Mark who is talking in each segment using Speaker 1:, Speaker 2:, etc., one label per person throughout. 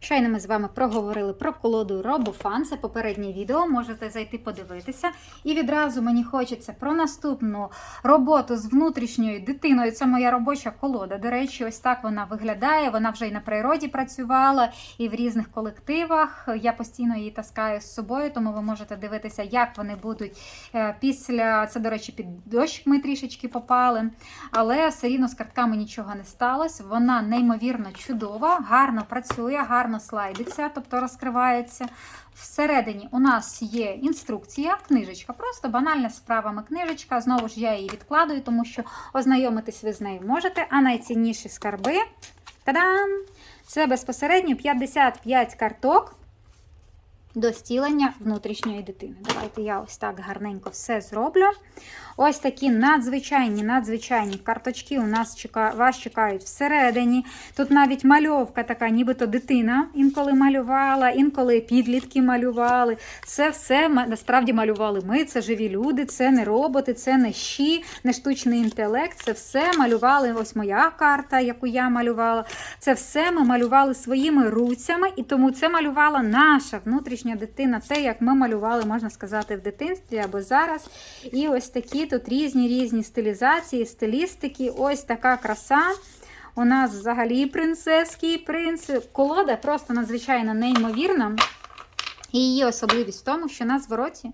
Speaker 1: Щойно ми з вами проговорили про колоду RoboFan, це попереднє відео, можете зайти подивитися. І відразу мені хочеться про наступну роботу з внутрішньою дитиною. Це моя робоча колода. До речі, ось так вона виглядає. Вона вже і на природі працювала, і в різних колективах. Я постійно її таскаю з собою, тому ви можете дивитися, як вони будуть е, після. Це, до речі, під дощ ми трішечки попали. Але все рівно з картками нічого не сталося. Вона неймовірно чудова, гарно працює, гарно слайдиться, тобто розкривається. Всередині у нас є інструкція, книжечка, просто банальна з правами книжечка. Знову ж я її відкладую, тому що ознайомитись ви з нею можете. А найцінніші скарби та-дам! Це безпосередньо 55 карток до стілення внутрішньої дитини. Давайте я ось так гарненько все зроблю. Ось такі надзвичайні, надзвичайні карточки у нас чека... вас чекають всередині. Тут навіть мальовка така, нібито дитина інколи малювала, інколи підлітки малювали. Це все насправді малювали ми. Це живі люди, це не роботи, це не щі, не штучний інтелект. Це все малювали. Ось моя карта, яку я малювала. Це все ми малювали своїми руцями, і тому це малювала наша внутрішня дитина. Те, як ми малювали, можна сказати, в дитинстві або зараз. І ось такі тут різні різні стилізації, стилістики. Ось така краса. У нас взагалі принцеский принц. Колода просто надзвичайно неймовірна. І її особливість в тому, що на звороті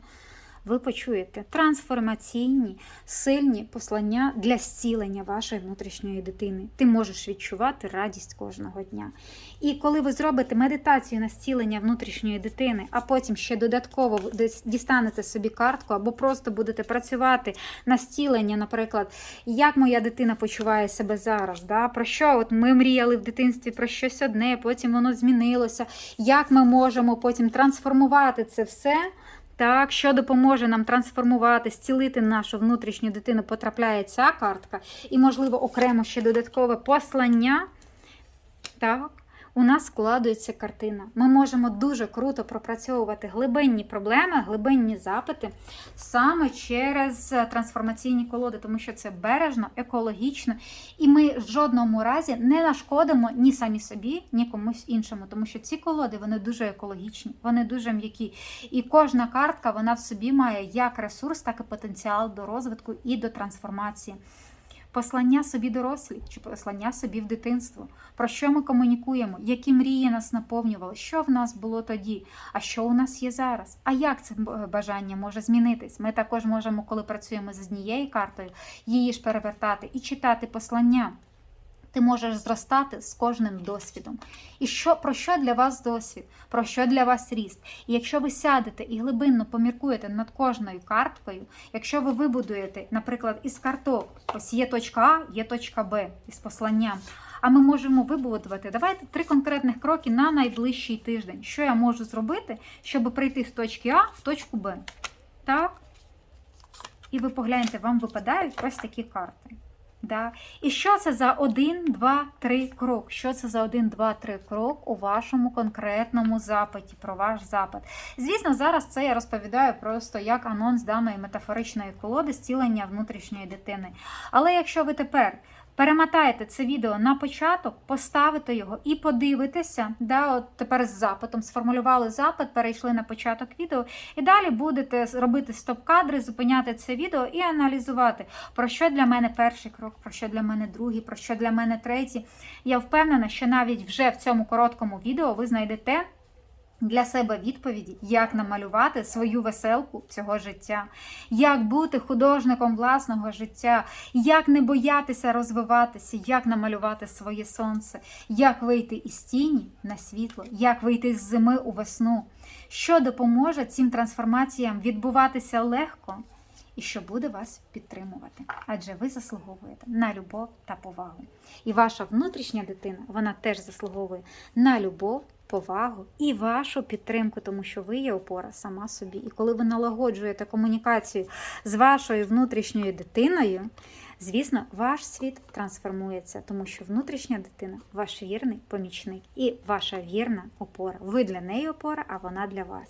Speaker 1: ви почуєте трансформаційні, сильні послання для зцілення вашої внутрішньої дитини. Ти можеш відчувати радість кожного дня. І коли ви зробите медитацію на зцілення внутрішньої дитини, а потім ще додатково дістанете собі картку, або просто будете працювати на зцілення, наприклад, як моя дитина почуває себе зараз, да? про що от ми мріяли в дитинстві про щось одне, потім воно змінилося, як ми можемо потім трансформувати це все. Так, що допоможе нам трансформувати, зцілити нашу внутрішню дитину, потрапляє ця картка, і, можливо, окремо ще додаткове послання. Так, у нас складується картина. Ми можемо дуже круто пропрацьовувати глибинні проблеми, глибинні запити саме через трансформаційні колоди, тому що це бережно, екологічно, і ми в жодному разі не нашкодимо ні самі собі, ні комусь іншому, тому що ці колоди вони дуже екологічні, вони дуже м'які. І кожна картка вона в собі має як ресурс, так і потенціал до розвитку і до трансформації. Послання собі дорослі чи послання собі в дитинство. Про що ми комунікуємо, які мрії нас наповнювали, що в нас було тоді, а що у нас є зараз? А як це бажання може змінитись? Ми також можемо, коли працюємо з однією картою, її ж перевертати і читати послання. Ти можеш зростати з кожним досвідом. І що, про що для вас досвід, про що для вас ріст? І якщо ви сядете і глибинно поміркуєте над кожною карткою, якщо ви вибудуєте, наприклад, із карток, ось є точка А, є точка Б із посланням. А ми можемо вибудувати. Давайте три конкретних кроки на найближчий тиждень. Що я можу зробити, щоб прийти з точки А в точку Б? Так? І ви погляньте, вам випадають ось такі карти. Да. І що це за один, два, три крок? Що це за один, два, три крок у вашому конкретному запиті, про ваш запит? Звісно, зараз це я розповідаю просто як анонс даної метафоричної колоди зцілення внутрішньої дитини. Але якщо ви тепер перемотаєте це відео на початок, поставите його і подивитеся, да, от тепер з запитом сформулювали запит, перейшли на початок відео, і далі будете робити стоп-кадри, зупиняти це відео і аналізувати, про що для мене перший крок, про що для мене другий, про що для мене третій. Я впевнена, що навіть вже в цьому короткому відео ви знайдете. Для себе відповіді, як намалювати свою веселку цього життя, як бути художником власного життя, як не боятися розвиватися, як намалювати своє сонце, як вийти із тіні на світло, як вийти з зими у весну, що допоможе цим трансформаціям відбуватися легко і що буде вас підтримувати. Адже ви заслуговуєте на любов та повагу. І ваша внутрішня дитина вона теж заслуговує на любов повагу і вашу підтримку, тому що ви є опора сама собі. І коли ви налагоджуєте комунікацію з вашою внутрішньою дитиною, Звісно, ваш світ трансформується, тому що внутрішня дитина ваш вірний помічник і ваша вірна опора. Ви для неї опора, а вона для вас.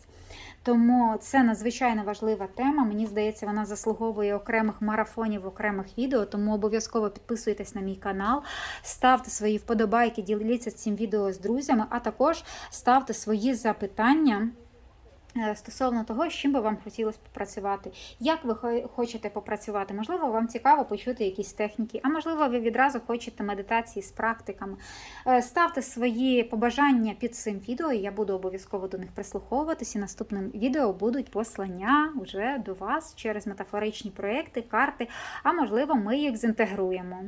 Speaker 1: Тому це надзвичайно важлива тема. Мені здається, вона заслуговує окремих марафонів, окремих відео. Тому обов'язково підписуйтесь на мій канал, ставте свої вподобайки, діліться цим відео з друзями, а також ставте свої запитання. Е, Стосовно того, з чим би вам хотілося попрацювати, як ви хочете попрацювати? Можливо, вам цікаво почути якісь техніки, а можливо, ви відразу хочете медитації з практиками. Е, Ставте свої побажання під цим відео, і я буду обов'язково до них прислуховуватися. Наступним відео будуть послання вже до вас через метафоричні проекти, карти, а можливо, ми їх зінтегруємо.